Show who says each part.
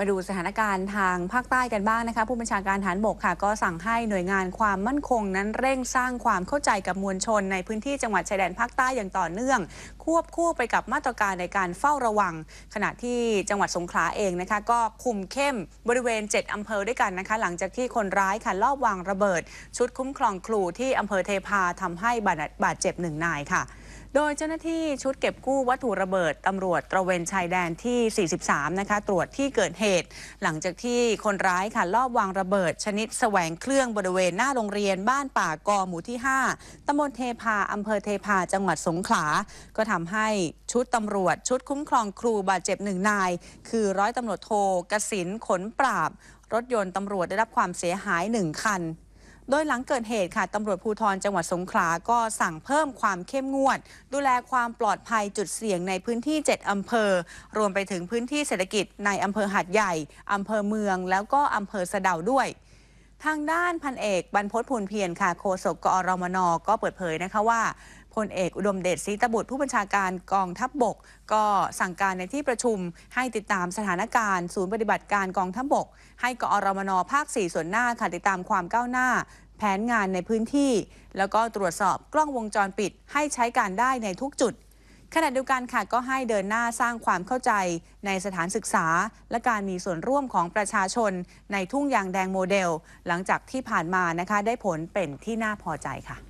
Speaker 1: มาดูสถานการณ์ทางภาคใต้กันบ้างนะคะผู้บัญชาการฐานบกค่ะ ก็สั่งให้หน่วยงานความมั่นคงนั้นเร่งสร้างความเข้าใจกับมวลชน ในพื้นที่จังหวัดชายแดนภาคใต้อย่างต่อเนื่อง ควบคู่ไปกับมาตรการในการเฝ้าระวัง ขณะที่จังหวัดสงขลาเองนะคะ ก็คุมเข้มบริเวณ 7 อำเภอด้วยกันนะคะ หลังจากที่คนร้ายค่ะลอบวางระเบิด ชุดคุ้มครองครูที่อำเภอเทพาทำให้บาดเจ็บหนึ่งนายค่ะ โดยเจ้าหน้าที่ชุดเก็บกู้วัตถุระเบิดตำรวจตระเวนชายแดนที่ 43 นะคะ ตรวจที่เกิดเหตุ หลังจากที่คนร้ายค่ะลอบวางระเบิด ชนิดแสวงเครื่องบริเวณหน้าโรงเรียนบ้านป่ากอหมู่ที่ 5ตำบลเทพาอำเภอเทพาจังหวัดสงขลา ก็ทำให้ชุดตำรวจชุดคุ้มครองครูบาดเจ็บหนึ่งนาย คือร้อยตำรวจโทกสินขนปราบ รถยนต์ตำรวจได้รับความเสียหายหนึ่งคัน โดยหลังเกิดเหตุค่ะตำรวจภูธรจังหวัดสงขลาก็สั่งเพิ่มความเข้มงวด ดูแลความปลอดภัยจุดเสี่ยงในพื้นที่ 7 อำเภอ รวมไปถึงพื้นที่เศรษฐกิจในอำเภอหาดใหญ่อำเภอเมือง แล้วก็อำเภอสะเดาด้วยทางด้านพันเอกบรรพตพูนเพียรค่ะโฆษกกอรมนก็เปิดเผยนะคะว่าพลเอกอุดมเดชศรีตบุตรผู้บัญชาการกองทัพบบก ก็สั่งการในที่ประชุมให้ติดตามสถานการณ์ ศูนย์ปฏิบัติการกองทัพบบก ให้กอรมนภาค 4 ส่วนหน้าค่ะติดตามความก้าวหน้า แผนงานในพื้นที่ แล้วก็ตรวจสอบกล้องวงจรปิด ให้ใช้การได้ในทุกจุด ขณะเดียวกันค่ะก็ให้เดินหน้าสร้างความเข้าใจในสถานศึกษา และการมีส่วนร่วมของประชาชน ในทุ่งยางแดงโมเดล หลังจากที่ผ่านมานะคะได้ผลเป็นที่น่าพอใจค่ะ